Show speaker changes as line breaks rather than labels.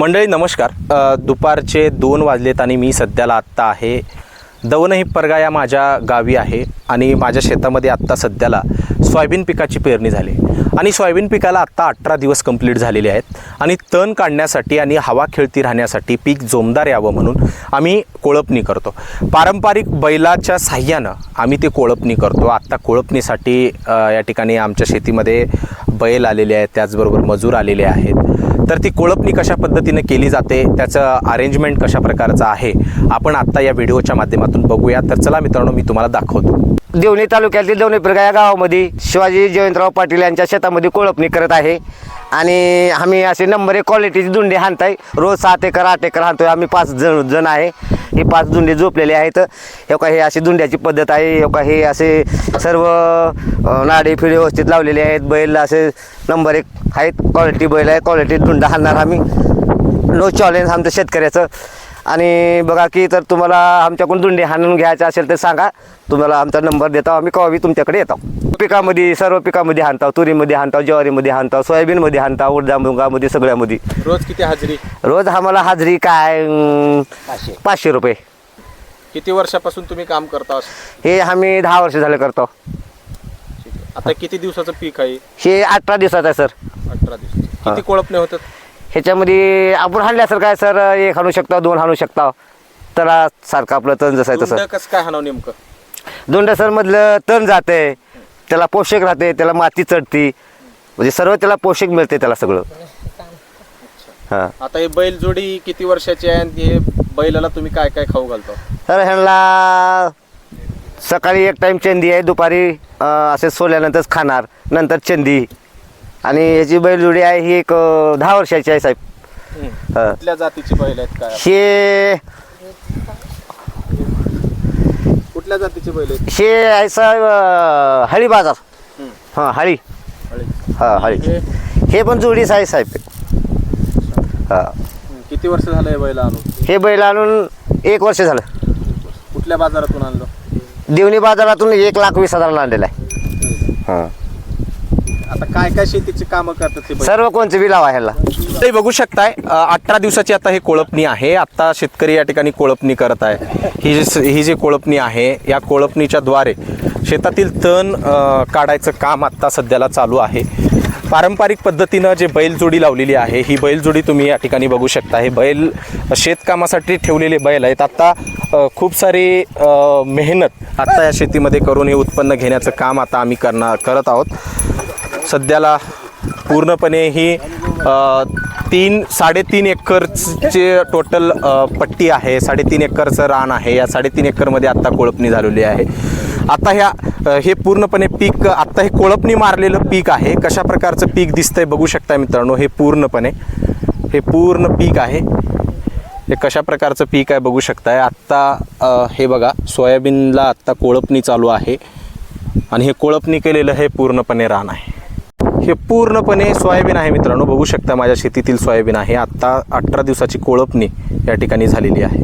मंडळी नमस्कार. दुपारचे दोन वाजलेत आणि मी सध्याला आत्ता आहे. दवनही परगा या माझ्या गावी आहे आणि माझ्या शेतामध्ये आत्ता सध्याला सोयाबीन पिकाची पेरणी झाली. आणि सोयाबीन पिकाला आत्ता अठरा दिवस कंप्लीट झालेले आहेत. आणि तण काढण्यासाठी आणि हवा खेळती राहण्यासाठी पीक जोमदार यावं म्हणून आम्ही कोळपणी करतो. पारंपरिक बैलाच्या साह्यानं आम्ही ते कोळपणी करतो. आत्ता कोळपणीसाठी या ठिकाणी आमच्या शेतीमध्ये बैल आलेले आहेत. त्याचबरोबर मजूर आलेले आहेत. तर ती कोळपणी कशा पद्धतीने केली जाते? त्याचं अरेंजमेंट कशा प्रकारचं आहे? आपण आत्ता या व्हिडिओच्या माध्यमातून बघूया. तर चला मित्रांनो मी तुम्हाला दाखवतो.
देवणी तालुक्यातील देवणी प्रगा या गावामध्ये शिवाजी जयंतराव पाटील यांच्या शेतामध्ये कोळपणी करत आहे. आणि आम्ही असे नंबर एक क्वालिटीचे दुंडी हाणताय. रोज सात एकर आठ एकर हाणतोय. आम्ही पाच जण जण आहे. हे पाच दुंडे झोपलेले आहेत. हे का हे अशी दुंड्याची पद्धत आहे. हे का हे असे सर्व नाडे नाडी फिडे व्यवस्थित लावलेले आहेत. बैल असे नंबर एक आहेत. क्वालिटी बैल आहे. क्वालिटी दुंडा हाणणार आम्ही. नो चॅलेंज आमचं शेतकऱ्याचं. आणि बघा की तर तुम्हाला आमच्याकडून दुंडी हाणून घ्यायचं असेल तर सांगा. तुम्हाला आमचा नंबर देतो. आम्ही कवावी तुमच्याकडे येतो. पिकामध्ये सर्व पिकामध्ये हाणताव तुरीमध्ये हाणताव ज्वारीमध्ये हाणताव सोयाबीनमध्ये हाणताव उडदा मुगामध्ये सगळ्यामध्ये.
रोज किती हजेरी?
रोज आम्हाला हाजरी काय पाचशे. रुपये.
किती वर्षापासून तुम्ही काम करता
हे आम्ही दहा वर्ष झाले करतो.
आता किती दिवसाचं पीक आहे?
हे अठरा दिवसाचं आहे सर.
अठरा दिवस किती कोळपणे होतात?
ह्याच्यामध्ये आपण हाणल्यासारखं आहे सर? एक हाणू शकता दोन हाणू शकता. त्याला सारखं आपलं तण जसं आहे तसं.
कसं काय हाणाव नेमकं?
दोंडा सर मधलं तण जाते त्याला पोषक राहते त्याला माती चढती. म्हणजे सर्व त्याला पोषक मिळते त्याला सगळं. हां.
आता हे बैल जोडी किती वर्षाची आहे आणि हे बैलाला तुम्ही काय काय खाऊ घालता?
तर ह्यांना सकाळी एक टाईम चंदी आहे दुपारी अं, असे सोल्यानंतरच खाणार नंतर चंदी. आणि ह्याची बैलजोडी आहे ही एक अं, दहा वर्षाची आहे साहेब. हां.
कुठल्या जातीची बैल आहेत काय?
हे
कुठल्या जातीची बैल आहेत?
हे आहे साहेब अं, हळी बाजार.
हम्म.
हां हळी.
हळी.
हां हळी.
हे?
हे पण जोडीच आहे साहेब. हां.
किती वर्ष झालं हे बैल आणून?
हे बैल आणून एक वर्ष झालं.
कुठल्या बाजारातून आणलं?
देवणी बाजारातून एक लाख वीस हजाराला आणलेला आहे. हां.
आता काय काय शेतीची कामं करतात ते?
सर्व कोणचं बी लावा ह्याला.
ते बघू शकताय अठरा दिवसाची आता हे कोळपणी आहे. आता शेतकरी या ठिकाणी कोळपणी करत आहे. ही जी ही जी कोळपणी आहे या कोळपणीच्या द्वारे शेतातील तण काढायचं काम आत्ता सध्याला चालू आहे. पारंपरिक पद्धतीनं जे बैलजोडी लावलेली आहे ही बैलजोडी तुम्ही या ठिकाणी बघू शकता हे बैल शेतकामासाठी ठेवलेले बैल आहेत. आत्ता खूप सारी मेहनत आत्ता या शेतीमध्ये करून हे उत्पन्न घेण्याचं काम आता आम्ही करणार करत आहोत. सध्याला पूर्णपणे ही तीन साडेतीन एकरचे टोटल पट्टी आहे. साडेतीन एकरचं रान आहे. या साडेतीन एकरमध्ये आत्ता कोळपणी झालेली आहे. आता ह्या हे पूर्णपणे पीक आत्ता हे कोळपणी मारलेलं पीक आहे. कशा प्रकारचं पीक दिसतंय बघू शकता मित्रांनो. हे पूर्णपणे हे पूर्ण पीक आहे. हे कशा प्रकारचं पीक आहे बघू शकताय. आत्ता हे बघा सोयाबीनला आत्ता कोळपणी चालू आहे. आणि हे कोळपणी केलेलं हे पूर्णपणे रान आहे. हे पूर्णपणे सोयाबीन आहे मित्रांनो. बघू शकता माझ्या शेतीतील सोयाबीन आहे. आत्ता अठरा दिवसाची कोळपणी या ठिकाणी झालेली आहे.